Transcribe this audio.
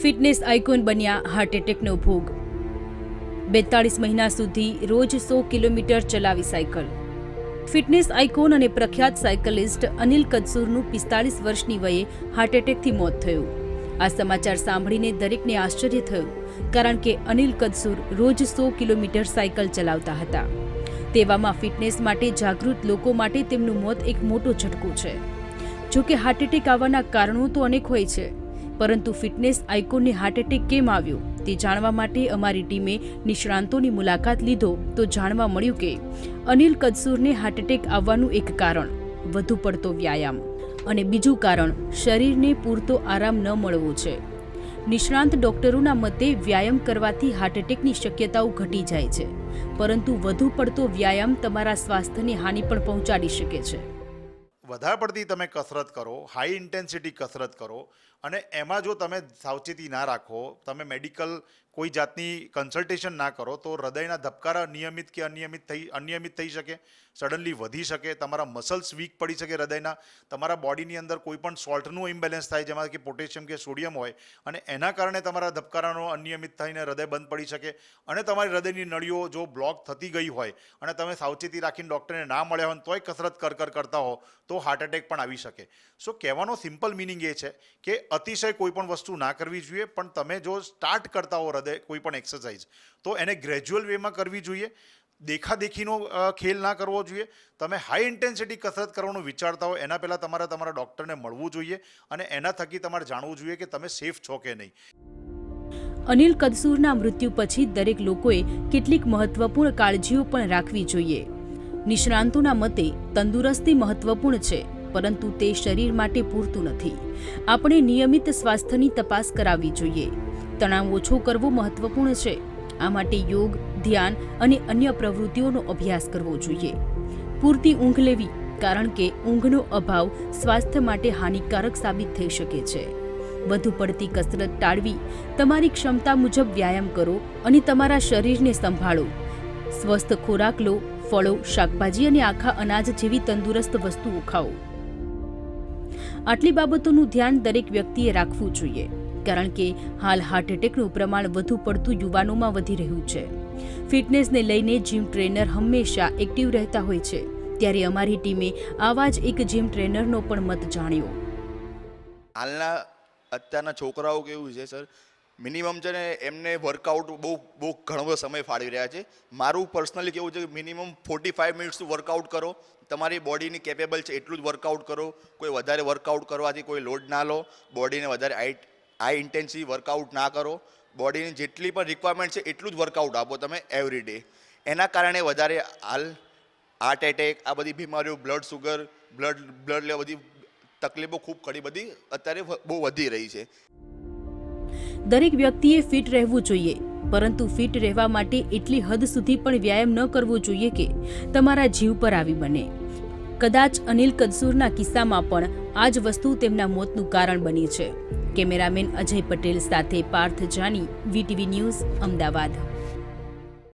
Fitness icon બન્યા heart એટેકનો ભોગ. બેતાળીસ મહિના સુધી રોજ સો કિલોમીટર ચલાવી સાયકલ. ફિટનેસ આઇકોન અને પ્રખ્યાત સાયકલિસ્ટ અનિલ કદસુરનું પિસ્તાળીસ વર્ષની વયે હાર્ટ એટેકથી મોત થયું. આ સમાચાર સાંભળીને દરેકને આશ્ચર્ય થયું, કારણ કે અનિલ કદસુર રોજ સો કિલોમીટર સાયકલ ચલાવતા હતા. તેવામાં ફિટનેસ માટે જાગૃત લોકો માટે તેમનું મોત એક મોટો ઝટકો છે. જોકે હાર્ટ એટેક આવવાના કારણો તો અનેક હોય છે પરંતુ ફિટનેસ આઇકોનને હાર્ટ એટેક કેમ આવ્યો? તે જાણવા માટે અમારી ટીમે નિષ્ણાંતોની મુલાકાત લીધો તો જાણવા મળ્યું કે અનિલ કદસુરને હાર્ટ એટેક આવવાનું એક કારણ, વધુ પડતો વ્યાયામ અને બીજું કારણ, શરીરને પૂરતો આરામ ન મળવો છે. નિષ્ણાંત ડોક્ટરોના મતે વ્યાયામ કરવાથી હાર્ટ એટેકની શક્યતાઓ ઘટી જાય છે, પરંતુ વધુ પડતો વ્યાયામ તમારા સ્વાસ્થ્યને હાનિ પણ પહોંચાડી શકે છે. વધારે પડતી તમે કસરત કરો હાઈ ઇન્ટેન્સિટી કસરત કરો અને એમાં જો તમે સાવચેતી ના રાખો, તમે મેડિકલ કોઈ જાતની કન્સલ્ટેશન ના કરો તો હૃદયના ધબકારા નિયમિત કે અનિયમિત થઈ અનિયમિત થઈ શકે સડનલી વધી શકે, તમારા મસલ્સ વીક પડી શકે હૃદયના, તમારા બોડીની અંદર કોઈ પણ સોલ્ટનું ઇમ્બેલેન્સ થાય જેમાં કે પોટેશિયમ કે સોડિયમ હોય, અને એના કારણે તમારા ધબકારાનો અનિયમિત થઈને હૃદય બંધ પડી શકે, અને તમારી હૃદયની નળીઓ જો બ્લોક થતી ગઈ હોય, અને તમે સાવચેતી રાખીને ડૉક્ટરને ના મળ્યા હોય તોય કસરત કર કર, કરતા હો, તો હાર્ટ એટેક પણ આવી શકે. સો કહેવાનો સિમ્પલ મિનિંગ એ છે કે અતિશય કોઈ પણ વસ્તુ ના કરવી જોઈએ, પણ તમે જો સ્ટાર્ટ કરતા હો હૃદય કોઈ પણ એક્સરસાઇઝ તો એને ગ્રેજ્યુઅલ વેમાં કરવી જોઈએ. દેખાદેખીનો ખેલ ના કરવો જોઈએ. તમે હાઈ ઇન્ટેન્સિટી કસરત કરવાનું વિચારતા હો, એના પહેલાં તમારે તમારા ડૉક્ટરને મળવું જોઈએ અને એના થકી તમારે જાણવું જોઈએ કે તમે સેફ છો કે નહીં. અનિલ કદસુરના મૃત્યુ પછી દરેક લોકોએ કેટલીક મહત્વપૂર્ણ કાળજીઓ પણ રાખવી જોઈએ. નિષ્ણાંતોના મતે, તંદુરસ્તી મહત્વપૂર્ણ છે, પરંતુ તે શરીર માટે પૂરતું નથી. આપણે નિયમિત સ્વાસ્થ્યની તપાસ કરાવવી જોઈએ. તણાવ ઓછો કરવો મહત્વપૂર્ણ છે. આ માટે યોગ, ધ્યાન અને અન્ય પ્રવૃત્તિઓનો અભ્યાસ કરવો જોઈએ. પૂરતી ઊંઘ લેવી, કારણ કે ઊંઘનો અભાવ સ્વાસ્થ્ય માટે હાનિકારક સાબિત થઈ શકે છે. વધુ પડતી કસરત ટાળવી, તમારી ક્ષમતા મુજબ વ્યાયામ કરો અને તમારા શરીરને સંભાળો. સ્વસ્થ ખોરાક લો, ફળો, શાકભાજી અને આખા અનાજ જેવી તંદુરસ્ત વસ્તુઓ ખાઓ. આટલી બાબતોનું ધ્યાન દરેક વ્યક્તિએ રાખવું જોઈએ. કારણ કે હાલ હાર્ટ એટેકનું પ્રમાણ વધુ પડતું યુવાનોમાં વધી રહ્યું છે. ફિટનેસને લઈને જીમ ટ્રેનર હંમેશા એક્ટિવ રહેતા હોય છે. ત્યારે અમારી ટીમે આવા જ એક જીમ ટ્રેનરનો પણ મત જાણ્યો. હાલના અત્યારના છોકરાઓ કેવું છે સર મિનિમમ છે ને, એમને વર્કઆઉટ બહુ બહુ ઘણો બધો સમય ફાળવી રહ્યા છે. મારું પર્સનલી કેવું છે કે મિનિમમ ફોર્ટી ફાઇવ મિનિટ્સનું વર્કઆઉટ કરો. તમારી બોડીની કેપેબલ છે એટલું જ વર્કઆઉટ કરો. કોઈ વધારે વર્કઆઉટ કરવાથી કોઈ લોડ ના લો. બોડીને વધારે હાઈ હાઈ ઇન્ટેન્સિવ વર્કઆઉટ ના કરો. બોડીની જેટલી પણ રિક્વાયરમેન્ટ છે, એટલું જ વર્કઆઉટ આપો તમે એવરી ડે એના કારણે વધારે હાલ હાર્ટ એટેક આ બધી બીમારીઓ બ્લડ સુગર બ્લડ બ્લડ લેવા બધી તકલીફો ખૂબ ઘણી બધી અત્યારે બહુ વધી રહી છે. દરેક વ્યક્તિએ ફિટ રહેવું જોઈએ, પરંતુ ફિટ રહેવા માટે એટલી હદ સુધી પણ વ્યાયામ ન કરવો જોઈએ કે તમારા જીવ પર આવી બને. કદાચ અનિલ કદસુરના કિસ્સામાં પણ આ જ વસ્તુ તેમના મોતનું કારણ બની છે. કેમેરામેન અજય પટેલ સાથે પાર્થ જાની વીટીવી ન્યૂઝ અમદાવાદ.